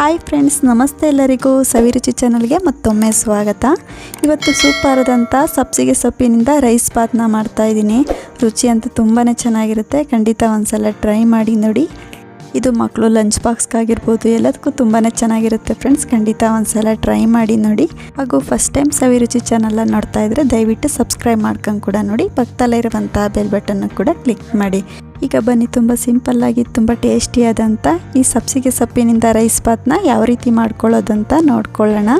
Hi friends ನಮಸ್ತೆ ಎಲ್ಲರಿಗೂ. ಸವಿರುಚಿ ಚಾನಲ್ಗೆ ಮತ್ತೊಮ್ಮೆ ಸ್ವಾಗತ. ಇವತ್ತು ಸೂಪರಾದಂಥ ಸಬ್ಸಿಗೆ ಸೊಪ್ಪಿನಿಂದ ರೈಸ್ ಬಾತ್ನ ಮಾಡ್ತಾಯಿದ್ದೀನಿ ರುಚಿ ಅಂತ ತುಂಬಾ ಚೆನ್ನಾಗಿರುತ್ತೆ. ಖಂಡಿತ ಒಂದ್ಸಲ ಟ್ರೈ ಮಾಡಿ ನೋಡಿ. ಇದು ಮಕ್ಕಳು ಲಂಚ್ ಬಾಕ್ಸ್ಗಾಗಿರ್ಬೋದು ಎಲ್ಲದಕ್ಕೂ ತುಂಬಾ ಚೆನ್ನಾಗಿರುತ್ತೆ ಫ್ರೆಂಡ್ಸ್ ಖಂಡಿತ ಒಂದ್ಸಲ ಟ್ರೈ ಮಾಡಿ ನೋಡಿ. ಹಾಗೂ ಫಸ್ಟ್ ಟೈಮ್ ಸವಿರುಚಿ ಚಾನಲ್ನ ನೋಡ್ತಾ ಇದ್ರೆ ದಯವಿಟ್ಟು ಸಬ್ಸ್ಕ್ರೈಬ್ ಮಾಡ್ಕೊಂಡು ಕೂಡ ನೋಡಿ. ಪಕ್ಕದಲ್ಲೇ ಇರುವಂಥ ಬೆಲ್ ಬಟನ್ನು ಕೂಡ ಕ್ಲಿಕ್ ಮಾಡಿ. ಈಗ ಬನ್ನಿ, ತುಂಬ ಸಿಂಪಲ್ಲಾಗಿ ತುಂಬ ಟೇಸ್ಟಿಯಾದಂಥ ಈ ಸಬ್ಸಿಗೆ ಸೊಪ್ಪಿನಿಂದ ರೈಸ್ ಬಾತ್ನ ಯಾವ ರೀತಿ ಮಾಡ್ಕೊಳ್ಳೋದಂತ ನೋಡ್ಕೊಳ್ಳೋಣ.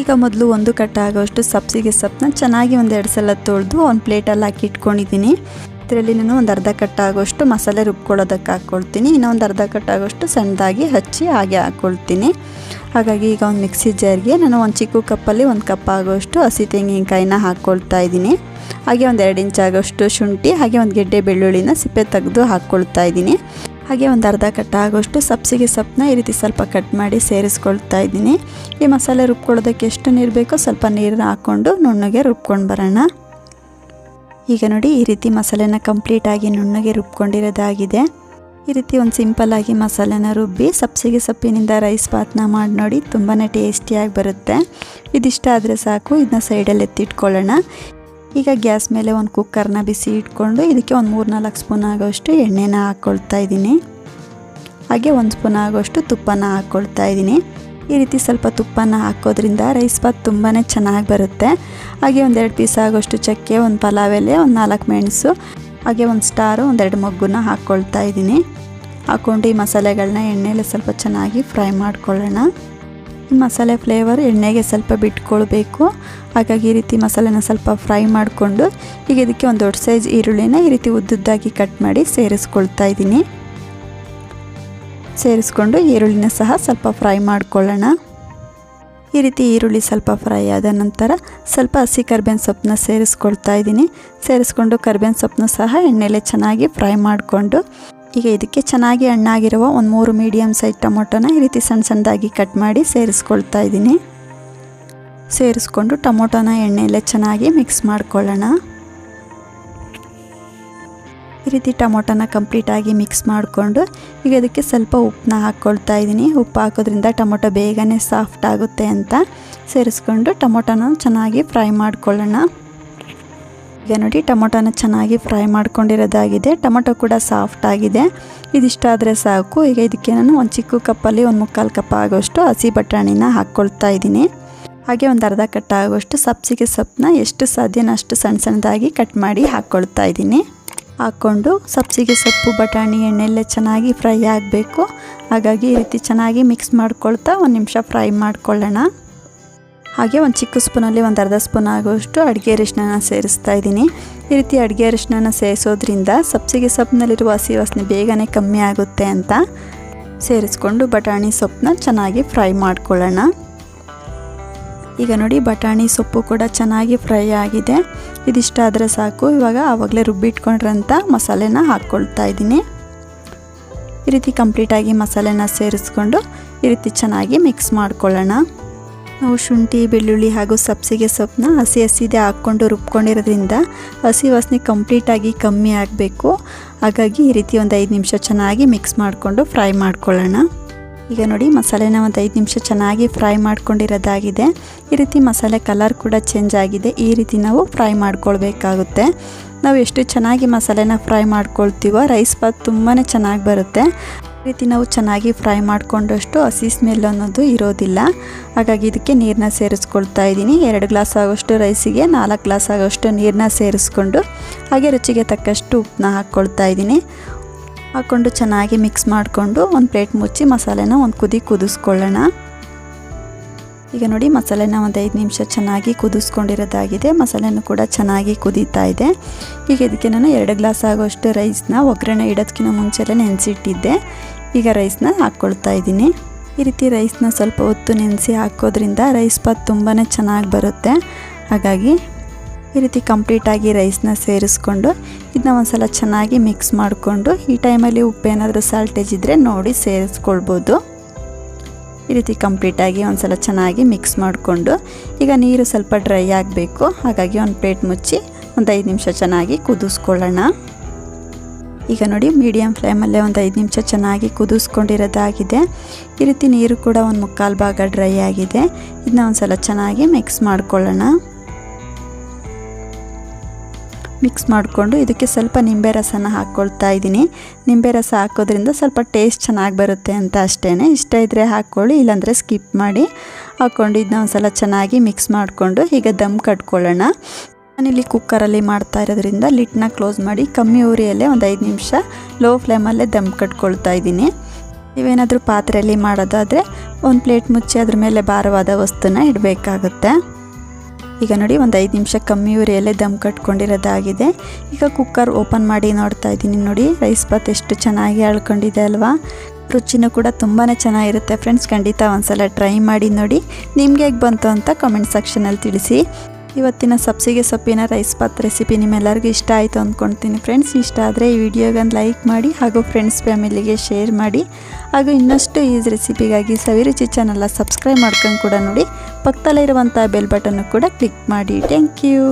ಈಗ ಮೊದಲು ಒಂದು ಕಟ್ಟ ಆಗೋಷ್ಟು ಸಬ್ಸಿಗೆ ಸೊಪ್ಪನ್ನ ಚೆನ್ನಾಗಿ ಒಂದೆರಡು ಸಲ ತೊಳೆದು ಒಂದು ಪ್ಲೇಟಲ್ಲಿ ಹಾಕಿ ಇಟ್ಕೊಂಡಿದ್ದೀನಿ. ಇದರಲ್ಲಿ ನಾನು ಒಂದು ಅರ್ಧ ಕಟ್ಟಾಗೋಷ್ಟು ಮಸಾಲೆ ರುಬ್ಕೊಳ್ಳೋದಕ್ಕೆ ಹಾಕ್ಕೊಳ್ತೀನಿ. ಇನ್ನೊಂದು ಅರ್ಧ ಕಟ್ಟಾಗೋಷ್ಟು ಸಣ್ಣದಾಗಿ ಹಚ್ಚಿ ಹಾಗೆ ಹಾಕ್ಕೊಳ್ತೀನಿ. ಹಾಗಾಗಿ ಈಗ ಒಂದು ಮಿಕ್ಸಿ ಜಾರ್ಗೆ ನಾನು ಒಂದು ಚಿಕ್ಕ ಕಪ್ಪಲ್ಲಿ ಒಂದು ಕಪ್ ಆಗೋಷ್ಟು ಹಸಿ ತೆಂಗಿನಕಾಯಿನ ಹಾಕ್ಕೊಳ್ತಾ ಇದ್ದೀನಿ. ಹಾಗೆ ಒಂದು ಎರಡು ಇಂಚ್ ಆಗೋಷ್ಟು ಶುಂಠಿ, ಹಾಗೆ ಒಂದು ಗೆಡ್ಡೆ ಬೆಳ್ಳುಳ್ಳಿನ ಸಿಪ್ಪೆ ತೆಗೆದು ಹಾಕ್ಕೊಳ್ತಾ ಇದ್ದೀನಿ. ಹಾಗೆ ಒಂದು ಅರ್ಧ ಕಟ್ಟ ಆಗೋಷ್ಟು ಸಬ್ಸಿಗೆ ಸೊಪ್ಪನ್ನ ಈ ರೀತಿ ಸ್ವಲ್ಪ ಕಟ್ ಮಾಡಿ ಸೇರಿಸ್ಕೊಳ್ತಾ ಇದ್ದೀನಿ. ಈ ಮಸಾಲೆ ರುಬ್ಕೊಳ್ಳೋದಕ್ಕೆ ಎಷ್ಟು ನೀರು ಬೇಕೋ ಸ್ವಲ್ಪ ನೀರನ್ನ ಹಾಕ್ಕೊಂಡು ನುಣ್ಣಗೆ ರುಬ್ಕೊಂಡು ಬರೋಣ. ಈಗ ನೋಡಿ ಈ ರೀತಿ ಮಸಾಲೆನ ಕಂಪ್ಲೀಟಾಗಿ ನುಣ್ಣಗೆ ರುಬ್ಕೊಂಡಿರೋದಾಗಿದೆ. ಈ ರೀತಿ ಒಂದು ಸಿಂಪಲ್ಲಾಗಿ ಮಸಾಲೆನ ರುಬ್ಬಿ ಸಬ್ಸಿಗೆ ಸೊಪ್ಪಿನಿಂದ ರೈಸ್ ಬಾತ್ನ ಮಾಡಿ ನೋಡಿ ತುಂಬಾ ಟೇಸ್ಟಿಯಾಗಿ ಬರುತ್ತೆ. ಇದಿಷ್ಟ ಆದರೆ ಸಾಕು ಇದನ್ನ ಸೈಡಲ್ಲಿ ಎತ್ತಿಟ್ಕೊಳ್ಳೋಣ. ಈಗ ಗ್ಯಾಸ್ ಮೇಲೆ ಒಂದು ಕುಕ್ಕರ್ನ ಬಿಸಿ ಇಟ್ಕೊಂಡು ಇದಕ್ಕೆ ಒಂದು ಮೂರು ನಾಲ್ಕು ಸ್ಪೂನ್ ಆಗೋಷ್ಟು ಎಣ್ಣೆನ ಹಾಕ್ಕೊಳ್ತಾ ಇದ್ದೀನಿ. ಹಾಗೆ ಒಂದು ಸ್ಪೂನ್ ಆಗೋಷ್ಟು ತುಪ್ಪನ ಹಾಕ್ಕೊಳ್ತಾ ಇದ್ದೀನಿ. ಈ ರೀತಿ ಸ್ವಲ್ಪ ತುಪ್ಪನ ಹಾಕೋದ್ರಿಂದ ರೈಸ್ ಬಾತ್ ತುಂಬಾ ಚೆನ್ನಾಗಿ ಬರುತ್ತೆ. ಹಾಗೆ ಒಂದೆರಡು ಪೀಸ್ ಆಗೋಷ್ಟು ಚಕ್ಕೆ, ಒಂದು ಪಲಾವ್ ಎಲೆ, ಒಂದು ನಾಲ್ಕು ಮೆಣಸು ಹಾಗೆ ಒಂದು ಸ್ಟಾರು ಒಂದೆರಡು ಮಗ್ಗುನ ಹಾಕ್ಕೊಳ್ತಾ ಇದ್ದೀನಿ. ಹಾಕ್ಕೊಂಡು ಈ ಮಸಾಲೆಗಳನ್ನ ಎಣ್ಣೆಯಲ್ಲಿ ಸ್ವಲ್ಪ ಚೆನ್ನಾಗಿ ಫ್ರೈ ಮಾಡ್ಕೊಳ್ಳೋಣ. ಈ ಮಸಾಲೆ ಫ್ಲೇವರ್ ಎಣ್ಣೆಗೆ ಸ್ವಲ್ಪ ಬಿಟ್ಕೊಳ್ಬೇಕು. ಹಾಗಾಗಿ ಈ ರೀತಿ ಮಸಾಲೆನ ಸ್ವಲ್ಪ ಫ್ರೈ ಮಾಡಿಕೊಂಡು ಈಗ ಇದಕ್ಕೆ ಒಂದು ದೊಡ್ಡ ಸೈಜ್ ಈರುಳ್ಳಿನ ಈ ರೀತಿ ಉದ್ದುದ್ದಾಗಿ ಕಟ್ ಮಾಡಿ ಸೇರಿಸ್ಕೊಳ್ತಾ ಇದ್ದೀನಿ. ಸೇರಿಸ್ಕೊಂಡು ಈರುಳ್ಳಿನ ಸಹ ಸ್ವಲ್ಪ ಫ್ರೈ ಮಾಡ್ಕೊಳ್ಳೋಣ. ಈ ರೀತಿ ಈರುಳ್ಳಿ ಸ್ವಲ್ಪ ಫ್ರೈ ಆದ ನಂತರ ಸ್ವಲ್ಪ ಹಸಿ ಕರ್ಬೇವಿನ ಸೊಪ್ಪನ್ನ ಸೇರಿಸ್ಕೊಳ್ತಾ ಇದ್ದೀನಿ. ಸೇರಿಸ್ಕೊಂಡು ಕರ್ಬೇವಿನ ಸೊಪ್ಪನ್ನ ಸಹ ಎಣ್ಣೆಲೆ ಚೆನ್ನಾಗಿ ಫ್ರೈ ಮಾಡಿಕೊಂಡು, ಈಗ ಇದಕ್ಕೆ ಚೆನ್ನಾಗಿ ಹಣ್ಣಾಗಿರುವ ಒಂದು ಮೂರು ಮೀಡಿಯಮ್ ಸೈಜ್ ಟೊಮೊಟೊನ ಈ ರೀತಿ ಸಣ್ಣ ಸಣ್ಣದಾಗಿ ಕಟ್ ಮಾಡಿ ಸೇರಿಸ್ಕೊಳ್ತಾ ಇದ್ದೀನಿ. ಸೇರಿಸ್ಕೊಂಡು ಟೊಮೊಟೊನ ಎಣ್ಣೆಯಲ್ಲೇ ಚೆನ್ನಾಗಿ ಮಿಕ್ಸ್ ಮಾಡ್ಕೊಳ್ಳೋಣ. ಈ ರೀತಿ ಟೊಮೊಟೊನ ಕಂಪ್ಲೀಟಾಗಿ ಮಿಕ್ಸ್ ಮಾಡಿಕೊಂಡು ಈಗ ಅದಕ್ಕೆ ಸ್ವಲ್ಪ ಉಪ್ಪನ್ನ ಹಾಕ್ಕೊಳ್ತಾ ಇದ್ದೀನಿ. ಉಪ್ಪು ಹಾಕೋದ್ರಿಂದ ಟೊಮೊಟೊ ಬೇಗನೆ ಸಾಫ್ಟ್ ಆಗುತ್ತೆ ಅಂತ ಸೇರಿಸ್ಕೊಂಡು ಟೊಮೊಟೊನ ಚೆನ್ನಾಗಿ ಫ್ರೈ ಮಾಡ್ಕೊಳ್ಳೋಣ. ಈಗ ನೋಡಿ ಟೊಮೊಟೊನ ಚೆನ್ನಾಗಿ ಫ್ರೈ ಮಾಡ್ಕೊಂಡಿರೋದಾಗಿದೆ. ಟೊಮೊಟೊ ಕೂಡ ಸಾಫ್ಟ್ ಆಗಿದೆ. ಇದಿಷ್ಟ ಆದರೆ ಸಾಕು. ಈಗ ಇದಕ್ಕೆ ನಾನು ಒಂದು ಚಿಕ್ಕ ಕಪ್ಪಲ್ಲಿ ಒಂದು ಮುಕ್ಕಾಲು ಕಪ್ ಆಗೋಷ್ಟು ಹಸಿ ಬಟಾಣಿನ ಹಾಕ್ಕೊಳ್ತಾ ಇದ್ದೀನಿ. ಹಾಗೆ ಒಂದು ಅರ್ಧ ಕಟ್ ಆಗೋಷ್ಟು ಸಬ್ಸಿಗೆ ಸೊಪ್ಪನ್ನ ಎಷ್ಟು ಸಾಧ್ಯನೋ ಅಷ್ಟು ಸಣ್ಣ ಸಣ್ಣದಾಗಿ ಕಟ್ ಮಾಡಿ ಹಾಕ್ಕೊಳ್ತಾ ಇದ್ದೀನಿ. ಹಾಕ್ಕೊಂಡು ಸಬ್ಸಿಗೆ ಸೊಪ್ಪು, ಬಟಾಣಿ ಎಣ್ಣೆಲ್ಲೇ ಚೆನ್ನಾಗಿ ಫ್ರೈ ಆಗಬೇಕು. ಹಾಗಾಗಿ ಈ ರೀತಿ ಚೆನ್ನಾಗಿ ಮಿಕ್ಸ್ ಮಾಡ್ಕೊಳ್ತಾ ಒಂದು ನಿಮಿಷ ಫ್ರೈ ಮಾಡ್ಕೊಳ್ಳೋಣ. ಹಾಗೆ ಒಂದು ಚಿಕ್ಕ ಸ್ಪೂನಲ್ಲಿ ಒಂದು ಅರ್ಧ ಸ್ಪೂನ್ ಆಗೋಷ್ಟು ಅಡುಗೆ ಅರಿಶಿನ ಸೇರಿಸ್ತಾ ಇದ್ದೀನಿ. ಈ ರೀತಿ ಅಡುಗೆ ಅರಿಶಿನ ಸೇರಿಸೋದ್ರಿಂದ ಸಬ್ಸಿಗೆ ಸೊಪ್ಪಿನಲ್ಲಿರುವ ಹಸಿ ವಾಸನೆ ಬೇಗನೆ ಕಮ್ಮಿ ಆಗುತ್ತೆ ಅಂತ. ಸೇರಿಸ್ಕೊಂಡು ಬಟಾಣಿ ಸೊಪ್ಪನ್ನ ಚೆನ್ನಾಗಿ ಫ್ರೈ ಮಾಡ್ಕೊಳ್ಳೋಣ. ಈಗ ನೋಡಿ ಬಟಾಣಿ ಸೊಪ್ಪು ಕೂಡ ಚೆನ್ನಾಗಿ ಫ್ರೈ ಆಗಿದೆ. ಇದಿಷ್ಟ ಆದರೆ ಸಾಕು. ಇವಾಗ ಆವಾಗಲೇ ರುಬ್ಬಿಟ್ಕೊಂಡ್ರಂಥ ಮಸಾಲೆನ ಹಾಕ್ಕೊಳ್ತಾ ಇದ್ದೀನಿ. ಈ ರೀತಿ ಕಂಪ್ಲೀಟಾಗಿ ಮಸಾಲೆನ ಸೇರಿಸ್ಕೊಂಡು ಈ ರೀತಿ ಚೆನ್ನಾಗಿ ಮಿಕ್ಸ್ ಮಾಡ್ಕೊಳ್ಳೋಣ. ನಾವು ಶುಂಠಿ, ಬೆಳ್ಳುಳ್ಳಿ ಹಾಗೂ ಸಬ್ಸಿಗೆ ಸೊಪ್ಪನ್ನ ಹಸಿ ಹಸಿದೆ ಹಾಕ್ಕೊಂಡು ರುಬ್ಕೊಂಡಿರೋದ್ರಿಂದ ಹಸಿ ವಾಸನೆ ಕಂಪ್ಲೀಟಾಗಿ ಕಮ್ಮಿ ಆಗಬೇಕು. ಹಾಗಾಗಿ ಈ ರೀತಿ ಒಂದು ಐದು ನಿಮಿಷ ಚೆನ್ನಾಗಿ ಮಿಕ್ಸ್ ಮಾಡಿಕೊಂಡು ಫ್ರೈ ಮಾಡ್ಕೊಳ್ಳೋಣ. ಈಗ ನೋಡಿ ಮಸಾಲೆನ ಒಂದು ಐದು ನಿಮಿಷ ಚೆನ್ನಾಗಿ ಫ್ರೈ ಮಾಡ್ಕೊಂಡಿರೋದಾಗಿದೆ. ಈ ರೀತಿ ಮಸಾಲೆ ಕಲರ್ ಕೂಡ ಚೇಂಜ್ ಆಗಿದೆ. ಈ ರೀತಿ ನಾವು ಫ್ರೈ ಮಾಡ್ಕೊಳ್ಬೇಕಾಗುತ್ತೆ. ನಾವು ಎಷ್ಟು ಚೆನ್ನಾಗಿ ಮಸಾಲೆನ ಫ್ರೈ ಮಾಡ್ಕೊಳ್ತೀವೋ, ರೈಸ್ ಬಾತ್ ತುಂಬಾ ಚೆನ್ನಾಗಿ ಬರುತ್ತೆ. ಈ ರೀತಿ ನಾವು ಚೆನ್ನಾಗಿ ಫ್ರೈ ಮಾಡಿಕೊಂಡಷ್ಟು ಹಸಿ ಸ್ಮೆಲ್ ಅನ್ನೋದು ಇರೋದಿಲ್ಲ. ಹಾಗಾಗಿ ಇದಕ್ಕೆ ನೀರನ್ನ ಸೇರಿಸ್ಕೊಳ್ತಾ ಇದ್ದೀನಿ. ಎರಡು ಗ್ಲಾಸ್ ಆಗೋಷ್ಟು ರೈಸಿಗೆ, ನಾಲ್ಕು ಗ್ಲಾಸ್ ಆಗೋಷ್ಟು ನೀರನ್ನ ಸೇರಿಸ್ಕೊಂಡು ಹಾಗೆ ರುಚಿಗೆ ತಕ್ಕಷ್ಟು ಉಪ್ಪನ್ನ ಹಾಕ್ಕೊಳ್ತಾ ಇದ್ದೀನಿ. ಹಾಕ್ಕೊಂಡು ಚೆನ್ನಾಗಿ ಮಿಕ್ಸ್ ಮಾಡಿಕೊಂಡು ಒಂದು ಪ್ಲೇಟ್ ಮುಚ್ಚಿ ಮಸಾಲೆನ ಒಂದು ಕುದಿ ಕುದಿಸ್ಕೊಳ್ಳೋಣ. ಈಗ ನೋಡಿ ಮಸಾಲೆನ ಒಂದು ಐದು ನಿಮಿಷ ಚೆನ್ನಾಗಿ ಕುದಿಸ್ಕೊಂಡಿರೋದಾಗಿದೆ. ಮಸಾಲೆನೂ ಕೂಡ ಚೆನ್ನಾಗಿ ಕುದೀತಾ ಇದೆ. ಈಗ ಇದಕ್ಕೆ ನಾನು ಎರಡು ಗ್ಲಾಸ್ ಆಗೋಷ್ಟು ರೈಸ್ನ ಒಗ್ಗರಣೆ ಇಡೋದಕ್ಕಿಂತ ಮುಂಚೆಲೇ ನೆನೆಸಿಟ್ಟಿದ್ದೆ. ಈಗ ರೈಸ್ನ ಹಾಕ್ಕೊಳ್ತಾ ಇದ್ದೀನಿ. ಈ ರೀತಿ ರೈಸ್ನ ಸ್ವಲ್ಪ ಹೊತ್ತು ನೆನೆಸಿ ಹಾಕೋದ್ರಿಂದ ರೈಸ್ ಪಾತ್ ತುಂಬಾ ಚೆನ್ನಾಗಿ ಬರುತ್ತೆ. ಹಾಗಾಗಿ ಈ ರೀತಿ ಕಂಪ್ಲೀಟಾಗಿ ರೈಸ್ನ ಸೇರಿಸ್ಕೊಂಡು ಇದನ್ನ ಒಂದು ಸಲ ಚೆನ್ನಾಗಿ ಮಿಕ್ಸ್ ಮಾಡಿಕೊಂಡು ಈ ಟೈಮಲ್ಲಿ ಉಪ್ಪೇನಾದರೂ ಸಾಲ್ಟೇಜ್ ಇದ್ದರೆ ನೋಡಿ ಸೇರಿಸ್ಕೊಳ್ಬೋದು. ಈ ರೀತಿ ಕಂಪ್ಲೀಟಾಗಿ ಒಂದು ಸಲ ಚೆನ್ನಾಗಿ ಮಿಕ್ಸ್ ಮಾಡಿಕೊಂಡು ಈಗ ನೀರು ಸ್ವಲ್ಪ ಡ್ರೈ ಆಗಬೇಕು. ಹಾಗಾಗಿ ಒಂದು ಪ್ಲೇಟ್ ಮುಚ್ಚಿ ಒಂದು ಐದು ನಿಮಿಷ ಚೆನ್ನಾಗಿ ಕುದಿಸ್ಕೊಳ್ಳೋಣ. ಈಗ ನೋಡಿ ಮೀಡಿಯಮ್ ಫ್ಲೇಮಲ್ಲೇ ಒಂದು ಐದು ನಿಮಿಷ ಚೆನ್ನಾಗಿ ಕುದಿಸ್ಕೊಂಡಿರೋದಾಗಿದೆ. ಈ ರೀತಿ ನೀರು ಕೂಡ ಒಂದು ಮುಕ್ಕಾಲು ಭಾಗ ಡ್ರೈ ಆಗಿದೆ. ಇದನ್ನ ಒಂದು ಸಲ ಚೆನ್ನಾಗಿ ಮಿಕ್ಸ್ ಮಾಡ್ಕೊಳ್ಳೋಣ. ಮಿಕ್ಸ್ ಮಾಡಿಕೊಂಡು ಇದಕ್ಕೆ ಸ್ವಲ್ಪ ನಿಂಬೆ ರಸನ ಹಾಕ್ಕೊಳ್ತಾ ಇದ್ದೀನಿ. ನಿಂಬೆ ರಸ ಹಾಕೋದ್ರಿಂದ ಸ್ವಲ್ಪ ಟೇಸ್ಟ್ ಚೆನ್ನಾಗಿ ಬರುತ್ತೆ ಅಂತ ಅಷ್ಟೇ ಇಷ್ಟ ಇದ್ದರೆ ಹಾಕ್ಕೊಳ್ಳಿ, ಇಲ್ಲಾಂದರೆ ಸ್ಕಿಪ್ ಮಾಡಿ ಹಾಕ್ಕೊಂಡು ಇದನ್ನ ಒಂದು ಸಲ ಚೆನ್ನಾಗಿ ಮಿಕ್ಸ್ ಮಾಡಿಕೊಂಡು ಈಗ ದಮ್ ಕಟ್ಕೊಳ್ಳೋಣ. ನಾನಿಲ್ಲಿ ಕುಕ್ಕರಲ್ಲಿ ಮಾಡ್ತಾ ಇರೋದ್ರಿಂದ ಲಿಟ್ನ ಕ್ಲೋಸ್ ಮಾಡಿ ಕಮ್ಮಿ ಉರಿಯಲ್ಲೇ ಒಂದು ಐದು ನಿಮಿಷ ಲೋ ಫ್ಲೇಮಲ್ಲೇ ದಮ್ ಕಟ್ಕೊಳ್ತಾ ಇದ್ದೀನಿ. ನೀವೇನಾದರೂ ಪಾತ್ರೆಯಲ್ಲಿ ಮಾಡೋದಾದರೆ ಒಂದು ಪ್ಲೇಟ್ ಮುಚ್ಚಿ ಅದ್ರ ಮೇಲೆ ಭಾರವಾದ ವಸ್ತುನ ಇಡಬೇಕಾಗುತ್ತೆ. ಈಗ ನೋಡಿ ಒಂದು ಐದು ನಿಮಿಷ ಕಮ್ಮಿ ಉರಿಯಲ್ಲೇ ದಮ್ ಕಟ್ಕೊಂಡಿರೋದಾಗಿದೆ. ಈಗ ಕುಕ್ಕರ್ ಓಪನ್ ಮಾಡಿ ನೋಡ್ತಾ ಇದ್ದೀನಿ. ನೋಡಿ ರೈಸ್ ಬಾತ್ ಎಷ್ಟು ಚೆನ್ನಾಗಿ ಅಳ್ಕೊಂಡಿದೆ ಅಲ್ವಾ? ರುಚಿನೂ ಕೂಡ ತುಂಬಾ ಚೆನ್ನಾಗಿರುತ್ತೆ. ಫ್ರೆಂಡ್ಸ್ ಖಂಡಿತ ಒಂದ್ಸಲ ಟ್ರೈ ಮಾಡಿ ನೋಡಿ. ನಿಮ್ಗೆ ಹೇಗೆ ಬಂತು ಅಂತ ಕಮೆಂಟ್ ಸೆಕ್ಷನಲ್ಲಿ ತಿಳಿಸಿ. ಇವತ್ತಿನ ಸಬ್ಸಿಗೆ ಸೊಪ್ಪಿನ ರೈಸ್ ಪಾತ್ ರೆಸಿಪಿ ನಿಮ್ಮೆಲ್ಲರಿಗೂ ಇಷ್ಟ ಆಯಿತು ಅಂದ್ಕೊಳ್ತೀನಿ ಫ್ರೆಂಡ್ಸ್ ಇಷ್ಟ ಆದರೆ ಈ ವಿಡಿಯೋಗೊಂದು ಲೈಕ್ ಮಾಡಿ ಹಾಗೂ ಫ್ರೆಂಡ್ಸ್ ಫ್ಯಾಮಿಲಿಗೆ ಶೇರ್ ಮಾಡಿ ಹಾಗೂ ಇನ್ನಷ್ಟು ಈ ರೆಸಿಪಿಗಾಗಿ ಸವಿರುಚಿ ಚಾನಲ್ನ ಸಬ್ಸ್ಕ್ರೈಬ್ ಮಾಡ್ಕೊಂಡು ಕೂಡ ನೋಡಿ ಪಕ್ಕದಲ್ಲಿರುವಂಥ ಬೆಲ್ ಬಟನ್ನು ಕೂಡ ಕ್ಲಿಕ್ ಮಾಡಿ. Thank you